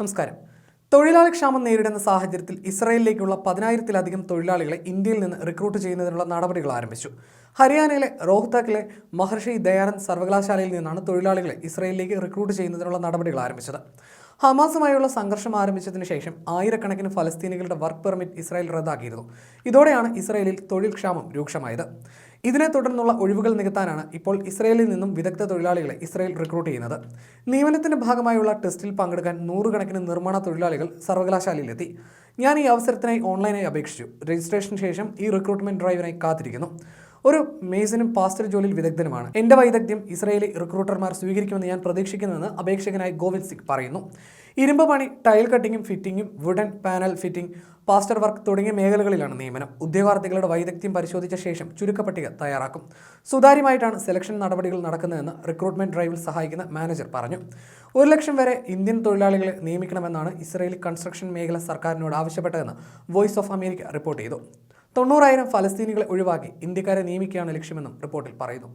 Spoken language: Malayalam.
നമസ്കാരം. തൊഴിലാളി ക്ഷാമം നേരിടുന്ന സാഹചര്യത്തിൽ ഇസ്രായേലിലേക്കുള്ള പതിനായിരത്തിലധികം തൊഴിലാളികളെ ഇന്ത്യയിൽ നിന്ന് റിക്രൂട്ട് ചെയ്യുന്നതിനുള്ള നടപടികൾ ആരംഭിച്ചു. ഹരിയാനയിലെ റോഹ്തക്കിലെ മഹർഷി ദയാനന്ദ് സർവകലാശാലയിൽ നിന്നാണ് തൊഴിലാളികളെ ഇസ്രായേലിലേക്ക് റിക്രൂട്ട് ചെയ്യുന്നതിനുള്ള നടപടികൾ ആരംഭിച്ചത്. ഹമാസുമായുള്ള സംഘർഷം ആരംഭിച്ചതിന് ശേഷം ആയിരക്കണക്കിന് ഫലസ്തീനികളുടെ വർക്ക് പെർമിറ്റ് ഇസ്രായേൽ റദ്ദാക്കിയിരുന്നു. ഇതോടെയാണ് ഇസ്രായേലിൽ തൊഴിൽ ക്ഷാമം രൂക്ഷമായത്. ഇതിനെ തുടർന്നുള്ള ഒഴിവുകൾ നികത്താനാണ് ഇപ്പോൾ ഇസ്രായേലിൽ നിന്നും വിദഗ്ധ തൊഴിലാളികളെ ഇസ്രായേൽ റിക്രൂട്ട് ചെയ്യുന്നത്. നിയമനത്തിന്റെ ഭാഗമായുള്ള ടെസ്റ്റിൽ പങ്കെടുക്കാൻ നൂറുകണക്കിന് നിർമ്മാണ തൊഴിലാളികൾ സർവകലാശാലയിലെത്തി. ഞാൻ ഈ അവസരത്തിനായി ഓൺലൈനായി അപേക്ഷിച്ചു. രജിസ്ട്രേഷന് ശേഷം ഈ റിക്രൂട്ട്മെന്റ് ഡ്രൈവിനായി കാത്തിരിക്കുന്നു. ഒരു മേസനും പാസ്റ്റർ ജോലിയിൽ വിദഗ്ധനുമാണ്. എന്റെ വൈദഗ്ധ്യം ഇസ്രയേലി റിക്രൂട്ടർമാർ സ്വീകരിക്കുമെന്ന് ഞാൻ പ്രതീക്ഷിക്കുന്നുവെന്ന് അപേക്ഷകനായി ഗോവിന്ദ് സിംഗ് പറയുന്നു. ഇരുമ്പ് പണി ടൈൽ കട്ടിങ്ങും ഫിറ്റിങ്ങും wooden panel fitting plaster work തുടങ്ങിയ മേഖലകളിലാണ് നിയമനം. ഉദ്യോഗാർത്ഥികളുടെ വൈദഗ്ധ്യം പരിശോധിച്ച ശേഷം ചുരുക്കപ്പട്ടിക തയ്യാറാക്കും. സുതാര്യമായിട്ടാണ് സെലക്ഷൻ നടപടികൾ നടക്കുന്നതെന്ന് റിക്രൂട്ട്മെന്റ് ഡ്രൈവിൽ സഹായിക്കുന്ന മാനേജർ പറഞ്ഞു. ഒരു ലക്ഷം വരെ ഇന്ത്യൻ തൊഴിലാളികളെ നിയമിക്കണമെന്നാണ് ഇസ്രയേലി കൺസ്ട്രക്ഷൻ മേഖല സർക്കാരിനോട് ആവശ്യപ്പെട്ടതെന്ന് വോയിസ് ഓഫ് അമേരിക്ക റിപ്പോർട്ട് ചെയ്തു. തൊണ്ണൂറായിരം ഫലസ്തീനികളെ ഒഴിവാക്കി ഇന്ത്യക്കാരെ നിയമിക്കുകയാണ് ലക്ഷ്യമെന്നും റിപ്പോർട്ടിൽ പറയുന്നു